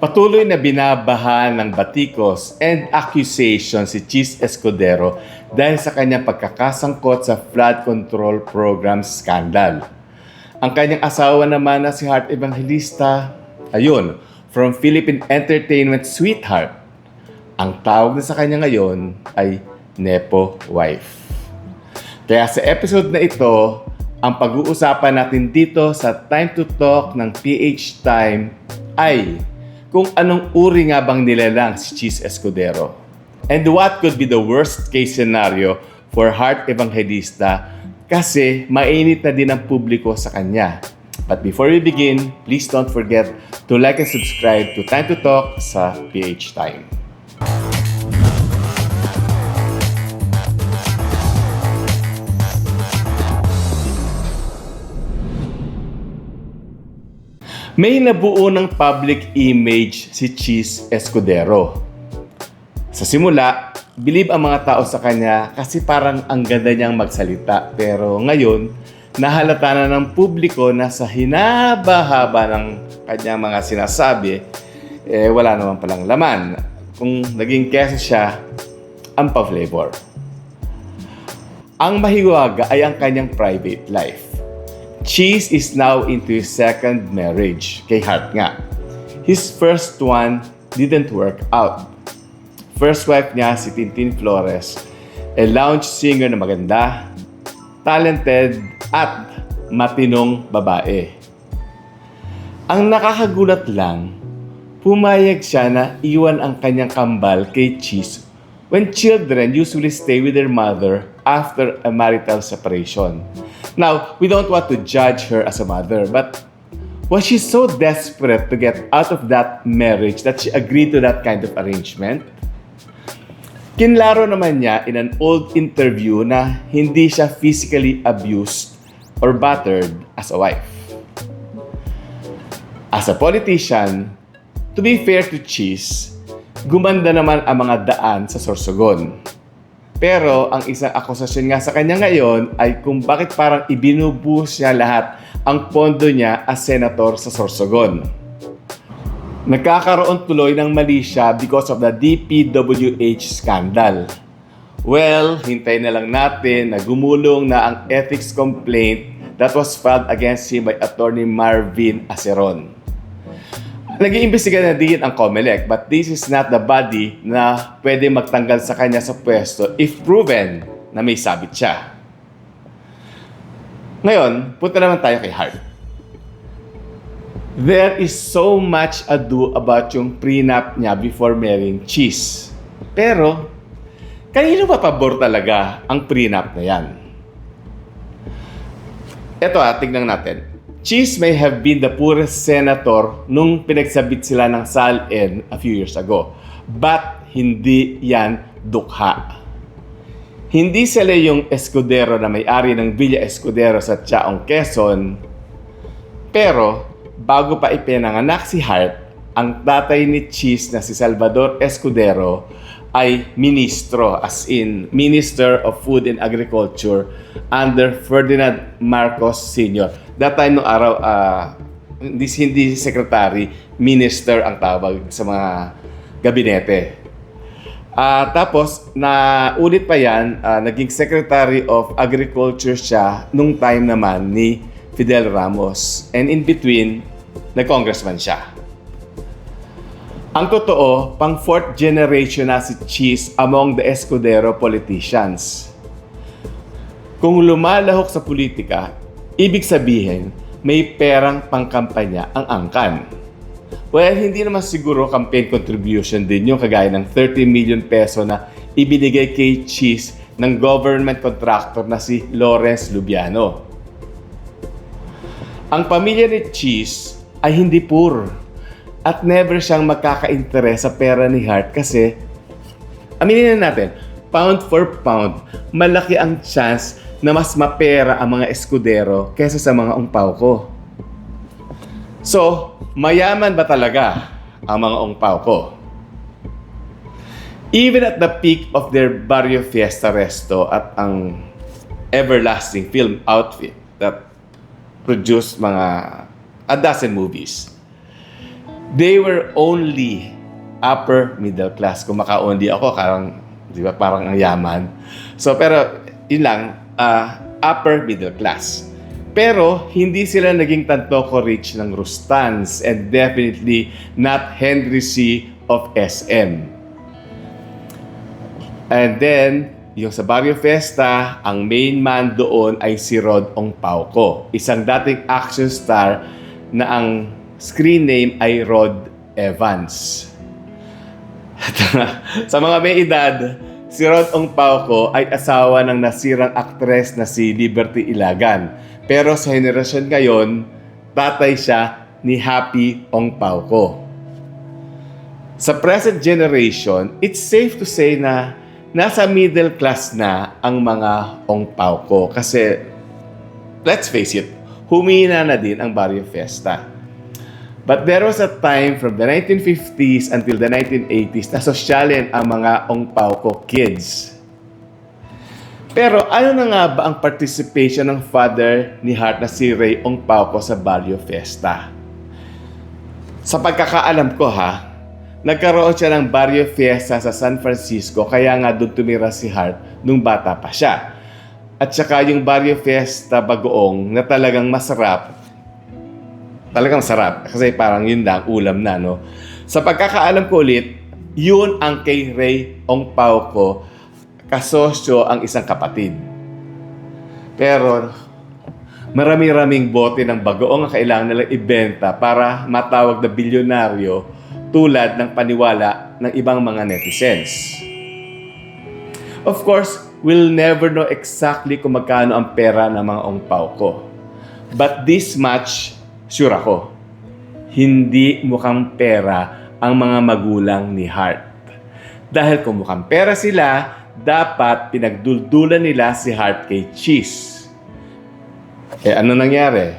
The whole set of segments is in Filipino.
Patuloy na binabahan ng batikos and accusation si Cheese Escudero dahil sa kanyang pagkakasangkot sa flood control program scandal. Ang kanyang asawa naman na si Heart Evangelista, ayun, from Philippine Entertainment Sweetheart. Ang tawag na sa kanya ngayon ay Nepo Wife. Kaya sa episode na ito, ang pag-uusapan natin dito sa Time to Talk ng PH Time ay kung anong uri nga bang nilalang si Cheese Escudero. And what could be the worst case scenario for Heart Evangelista kasi mainit na din ang publiko sa kanya. But before we begin, please don't forget to like and subscribe to Time to Talk sa PH Time. May nabuo ng public image si Cheese Escudero. Sa simula, believe ang mga tao sa kanya kasi parang ang ganda niyang magsalita. Pero ngayon, nahalata na ng publiko na sa hinaba-haba ng kanyang mga sinasabi, eh wala naman palang laman. Kung naging keso siya, ang pa-flavor. Ang mahiwaga ay ang kanyang private life. Cheese is now into his second marriage kay Hart nga. His first one didn't work out. First wife niya si Tintin Flores, a lounge singer na maganda, talented at matinong babae. Ang nakakagulat lang, pumayag siya na iwan ang kanyang kambal kay Cheese when children usually stay with their mother after a marital separation. Now, we don't want to judge her as a mother, but was she so desperate to get out of that marriage that she agreed to that kind of arrangement? Kinlaro naman niya in an old interview na hindi siya physically abused or battered as a wife. As a politician, to be fair to Cheese, gumanda naman ang mga daan sa Sorsogon. Pero ang isang akusasyon nga sa kanya ngayon ay kung bakit parang ibinubuhos niya lahat ang pondo niya as senator sa Sorsogon. Nagkakaroon tuloy ng mali siya because of the DPWH scandal. Well, hintay na lang natin na gumulong na ang ethics complaint that was filed against him by Attorney Marvin Aceron. Nag-iimbestiga na din ang COMELEC but this is not the body na pwede magtanggal sa kanya sa pwesto if proven na may sabit siya. Ngayon, punta naman tayo kay Hart. There is so much ado about yung prenup niya before marrying Cheese. Pero, kanino ba pabor talaga ang prenup na yan? Ito ah, tignan natin. Cheese may have been the poorest senator nung pinagsabit sila ng SALN a few years ago. But hindi yan dukha. Hindi sila yung Escudero na may-ari ng Villa Escudero sa Chaong Quezon. Pero bago pa ipinanganak si Hart, ang tatay ni Cheese na si Salvador Escudero ay ministro, as in Minister of Food and Agriculture under Ferdinand Marcos Sr. That time nung araw, uh, hindi, hindi secretary, minister ang tawag sa mga gabinete. Uh, tapos, na ulit pa yan, uh, naging Secretary of Agriculture siya nung time naman ni Fidel Ramos. And in between, nag-congressman siya. Ang totoo, pang fourth generation na si Cheese among the Escudero politicians. Kung lumalahok sa politika, ibig sabihin, may perang pangkampanya ang angkan. Well, hindi naman siguro campaign contribution din yung kagaya ng 30 million peso na ibinigay kay Cheese ng government contractor na si Lawrence Lubiano. Ang pamilya ni Cheese ay hindi poor at never siyang magkaka-interest sa pera ni Hart kasi aminin na natin, pound for pound, malaki ang chance na mas mapera ang mga eskudero kaysa sa mga umpaw ko. So, mayaman ba talaga ang mga umpaw ko? Even at the peak of their Barrio Fiesta Resto at ang everlasting film outfit that produced mga a dozen movies, they were only upper middle class. Kung maka-only ako, parang, di ba, parang ang yaman. So, pero, yun lang, ah, upper middle class. Pero, hindi sila naging Tantoco Rich ng Rustans and definitely not Henry C. of SM. And then, yung sa Barrio Festa, ang main man doon ay si Rod Ong Pauco. Isang dating action star na ang screen name ay Rod Evans. sa mga may edad, si Rod Ong Pauco ay asawa ng nasirang aktres na si Liberty Ilagan. Pero sa henerasyon ngayon, tatay siya ni Happy Ong Pauco. Sa present generation, it's safe to say na nasa middle class na ang mga Ong Pauco. Kasi, let's face it, humina na din ang Barrio Fiesta. But there was a time from the 1950s until the 1980s na sosyalin ang mga Ong Pauco kids. Pero ano na nga ba ang participation ng father ni Hart na si Ray Ong Pauco sa Barrio Fiesta? Sa pagkakaalam ko ha, nagkaroon siya ng Barrio Fiesta sa San Francisco kaya nga doon tumira si Hart nung bata pa siya. At saka yung Barrio Fiesta bagoong na talagang masarap talagang sarap kasi parang yun lang ulam na no. Sa pagkakaalam ko ulit, yun ang kay Ray Ong Pao ko kasosyo ang isang kapatid. Pero marami-raming bote ng bagoong ang kailangan nilang ibenta para matawag na bilyonaryo tulad ng paniwala ng ibang mga netizens. Of course, we'll never know exactly kung magkano ang pera ng mga Ong Pao ko. But this much sure ako, hindi mukhang pera ang mga magulang ni Hart. Dahil kung mukhang pera sila, dapat pinagduldulan nila si Hart kay Cheese. Eh ano nangyari?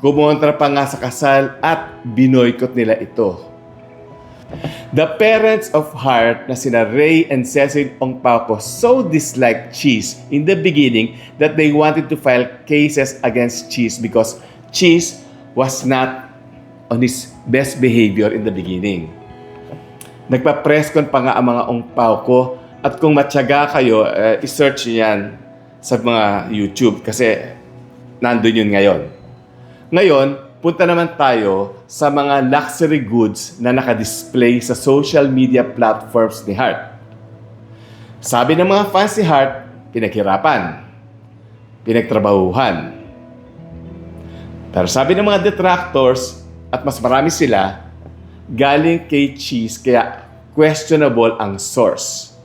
Kumontra pa nga sa kasal at binoykot nila ito. The parents of Hart na sina Ray and Cecil Ong Pauco so disliked Cheese in the beginning that they wanted to file cases against Cheese because Cheese was not on his best behavior in the beginning. Nagpa-press con pa nga ang mga ongpaw ko at kung matyaga kayo, uh, i-search yan sa mga YouTube kasi nandun yun ngayon. Ngayon, punta naman tayo sa mga luxury goods na nakadisplay sa social media platforms ni Hart. Sabi ng mga fans ni Hart, pinaghirapan, pinagtrabahuhan, pero sabi ng mga detractors, at mas marami sila, galing kay Cheese kaya questionable ang source.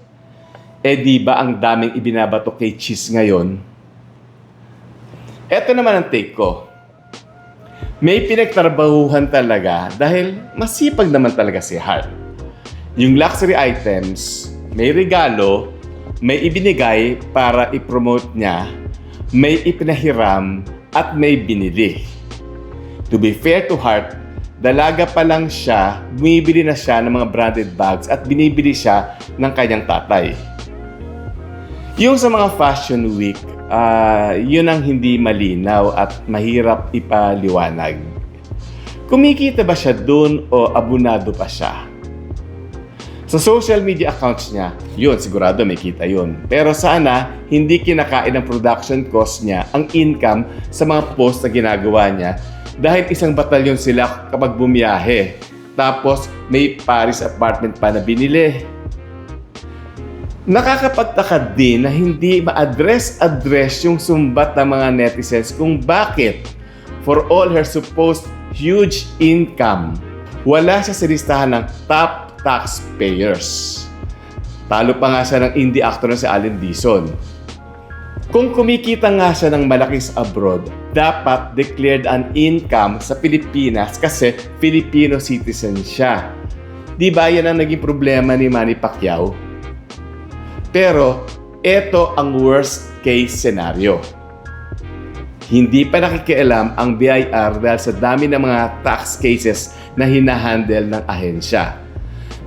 Eh di ba ang daming ibinabato kay Cheese ngayon? Ito naman ang take ko. May pinagtrabahuhan talaga dahil masipag naman talaga si Hart. Yung luxury items, may regalo, may ibinigay para i-promote niya, may ipinahiram, at may binili. To be fair to Hart, dalaga pa lang siya, bumibili na siya ng mga branded bags at binibili siya ng kanyang tatay. Yung sa mga fashion week, uh, yun ang hindi malinaw at mahirap ipaliwanag. Kumikita ba siya dun o abunado pa siya? Sa social media accounts niya, yun, sigurado may kita yun. Pero sana, hindi kinakain ng production cost niya ang income sa mga post na ginagawa niya dahil isang batalyon sila kapag bumiyahe. Tapos, may Paris apartment pa na binili. Nakakapagtaka din na hindi ma-address-address yung sumbat ng mga netizens kung bakit for all her supposed huge income, wala siya sa listahan ng top taxpayers. Talo pa nga siya ng indie actor na si Allen Dizon. Kung kumikita nga siya ng malaki sa abroad, dapat declared an income sa Pilipinas kasi Filipino citizen siya. Di ba yan ang naging problema ni Manny Pacquiao? Pero, ito ang worst case scenario. Hindi pa nakikialam ang BIR dahil sa dami ng mga tax cases na hinahandle ng ahensya.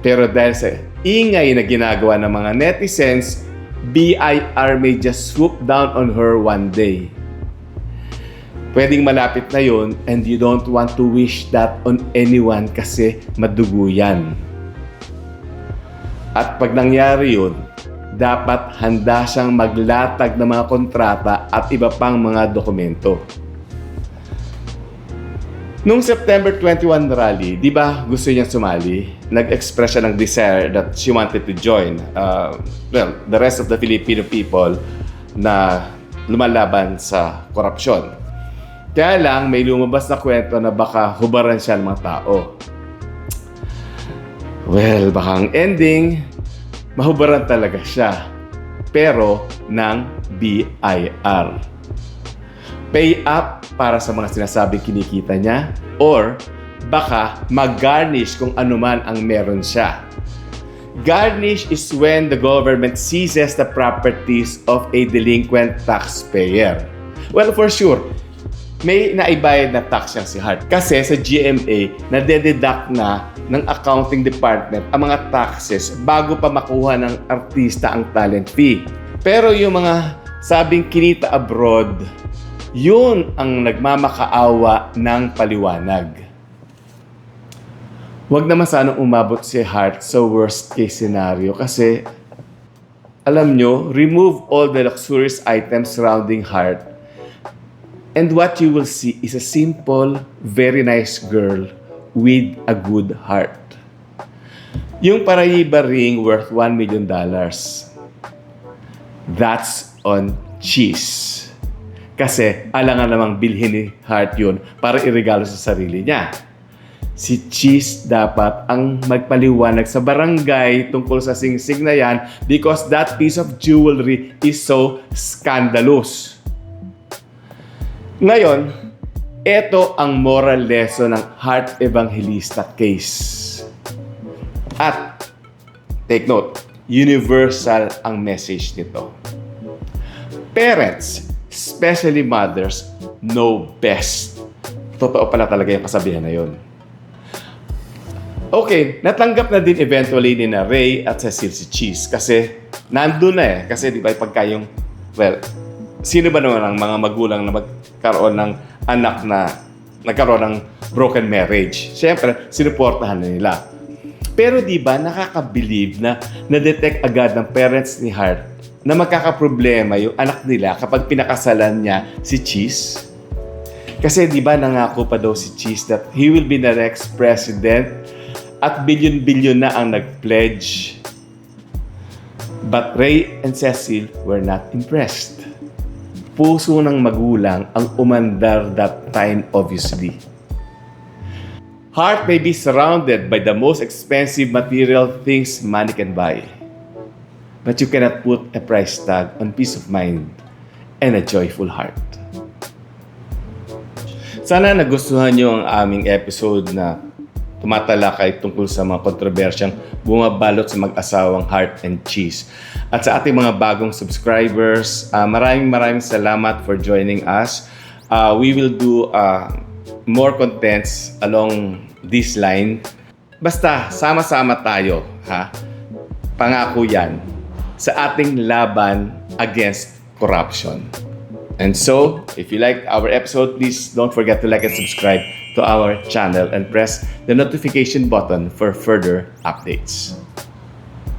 Pero dahil sa ingay na ginagawa ng mga netizens, BIR may just swoop down on her one day. pwedeng malapit na yun and you don't want to wish that on anyone kasi madugo yan. At pag nangyari yun, dapat handa siyang maglatag ng mga kontrata at iba pang mga dokumento. Nung September 21 rally, di ba gusto niya sumali? Nag-express siya ng desire that she wanted to join. Uh, well, the rest of the Filipino people na lumalaban sa korupsyon. Kaya lang, may lumabas na kwento na baka hubaran siya ng mga tao. Well, baka ang ending, mahubaran talaga siya. Pero ng BIR. Pay up para sa mga sinasabing kinikita niya or baka mag-garnish kung anuman ang meron siya. Garnish is when the government seizes the properties of a delinquent taxpayer. Well, for sure, may naibayad na tax yan si Hart. Kasi sa GMA, nade-deduct na ng accounting department ang mga taxes bago pa makuha ng artista ang talent fee. Pero yung mga sabing kinita abroad, yun ang nagmamakaawa ng paliwanag. Huwag naman sanang umabot si Hart sa worst case scenario kasi alam nyo, remove all the luxurious items surrounding Hart and what you will see is a simple, very nice girl with a good heart. Yung Parayiba ring worth $1 million. That's on cheese. Kasi alangan namang bilhin ni Hart yun para iregalo sa sarili niya. Si Cheese dapat ang magpaliwanag sa barangay tungkol sa singsing na yan because that piece of jewelry is so scandalous. Ngayon, ito ang moral lesson ng Heart Evangelista case. At, take note, universal ang message nito. Parents, especially mothers, know best. Totoo pala talaga yung kasabihan na yun. Okay, natanggap na din eventually ni na Ray at Cecil si Cheese kasi nandun na eh. Kasi di ba pagka yung, well, sino ba naman ang mga magulang na magkaroon ng anak na nagkaroon ng broken marriage? Siyempre, sinuportahan na nila. Pero di ba nakaka-believe na na-detect agad ng parents ni Hart na magkakaproblema yung anak nila kapag pinakasalan niya si Cheese? Kasi di ba nangako pa daw si Cheese that he will be the next president at bilyon-bilyon na ang nag-pledge. But Ray and Cecil were not impressed. Puso ng magulang ang umandar that time obviously. Heart may be surrounded by the most expensive material things money can buy. But you cannot put a price tag on peace of mind and a joyful heart. Sana nagustuhan nyo ang aming episode na tumatalakay tungkol sa mga kontrobersyang bumabalot sa mag-asawang heart and cheese. At sa ating mga bagong subscribers, uh, maraming maraming salamat for joining us. Uh, we will do uh, more contents along this line. Basta, sama-sama tayo, ha? Pangako yan sa ating laban against corruption. And so, if you liked our episode, please don't forget to like and subscribe to our channel and press the notification button for further updates.